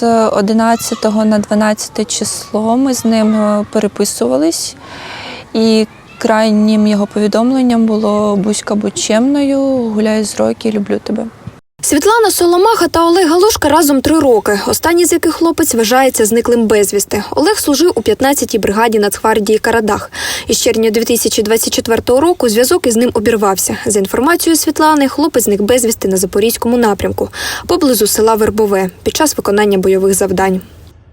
з 11 на 12 число ми з ним е, переписувались, і крайнім його повідомленням було Буська будь чемною, гуляй з роки, люблю тебе. Світлана Соломаха та Олег Галушка разом три роки. Останній з яких хлопець вважається зниклим безвісти. Олег служив у 15-й бригаді Нацгвардії Карадах. Із червня 2024 року зв'язок із ним обірвався. За інформацією Світлани, хлопець зник безвісти на запорізькому напрямку, поблизу села Вербове, під час виконання бойових завдань.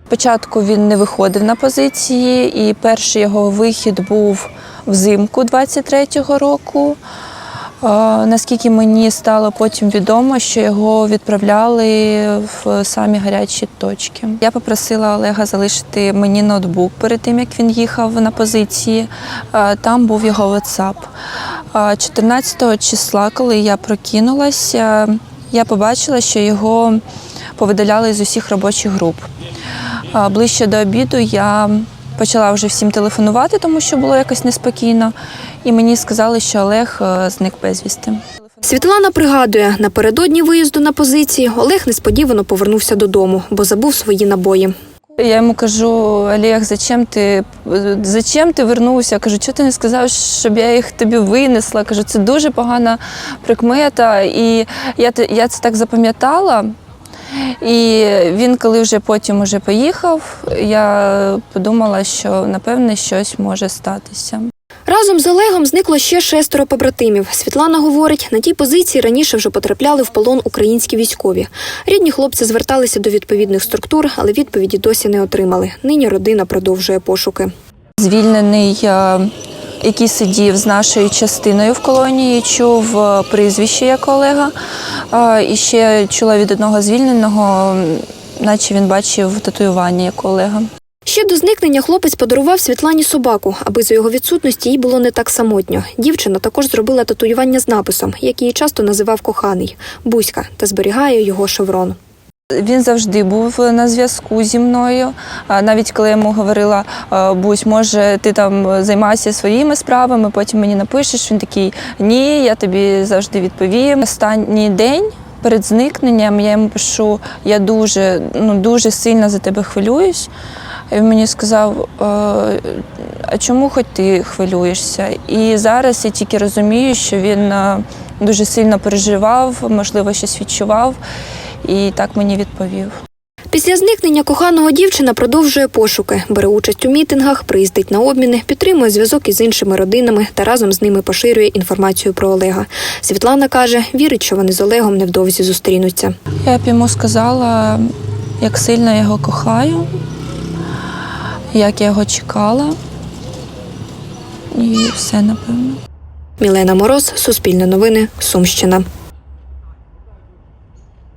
Спочатку він не виходив на позиції, і перший його вихід був взимку 23-го року. Наскільки мені стало потім відомо, що його відправляли в самі гарячі точки. Я попросила Олега залишити мені ноутбук перед тим, як він їхав на позиції. Там був його WhatsApp. Е, 14 числа, коли я прокинулася, я побачила, що його повидаляли з усіх робочих груп. Ближче до обіду я почала вже всім телефонувати, тому що було якось неспокійно. І мені сказали, що Олег е, зник безвісти. Світлана пригадує, напередодні виїзду на позиції Олег несподівано повернувся додому, бо забув свої набої. Я йому кажу, Олег, зачем ти, зачем ти вернувся? Кажу, чого ти не сказав, щоб я їх тобі винесла? Кажу, це дуже погана прикмета. І я, я це так запам'ятала. І він, коли вже потім уже поїхав, я подумала, що напевне щось може статися. Разом з Олегом зникло ще шестеро побратимів. Світлана говорить, на тій позиції раніше вже потрапляли в полон українські військові. Рідні хлопці зверталися до відповідних структур, але відповіді досі не отримали. Нині родина продовжує пошуки. Звільнений, е, який сидів з нашою частиною в колонії, чув е, прізвище як Олега. І ще чула від одного звільненого, наче він бачив татуювання як Олега. Ще до зникнення хлопець подарував Світлані собаку, аби за його відсутності їй було не так самотньо. Дівчина також зробила татуювання з написом, як її часто називав коханий Буська, та зберігає його шеврон. Він завжди був на зв'язку зі мною. Навіть коли я йому говорила, «Е, Бусь, може, ти там займайся своїми справами, потім мені напишеш. Він такий ні, я тобі завжди відповім. Останній день. Перед зникненням я йому пишу, я дуже, ну, дуже сильно за тебе хвилююсь. Він мені сказав, «Е, а чому хоч ти хвилюєшся? І зараз я тільки розумію, що він е, дуже сильно переживав, можливо, щось відчував, і так мені відповів. Після зникнення коханого дівчина продовжує пошуки, бере участь у мітингах, приїздить на обміни, підтримує зв'язок із іншими родинами та разом з ними поширює інформацію про Олега. Світлана каже, вірить, що вони з Олегом невдовзі зустрінуться. Я б йому сказала, як сильно я його кохаю, як я його чекала. І все, напевно. Мілена Мороз, Суспільне новини, Сумщина.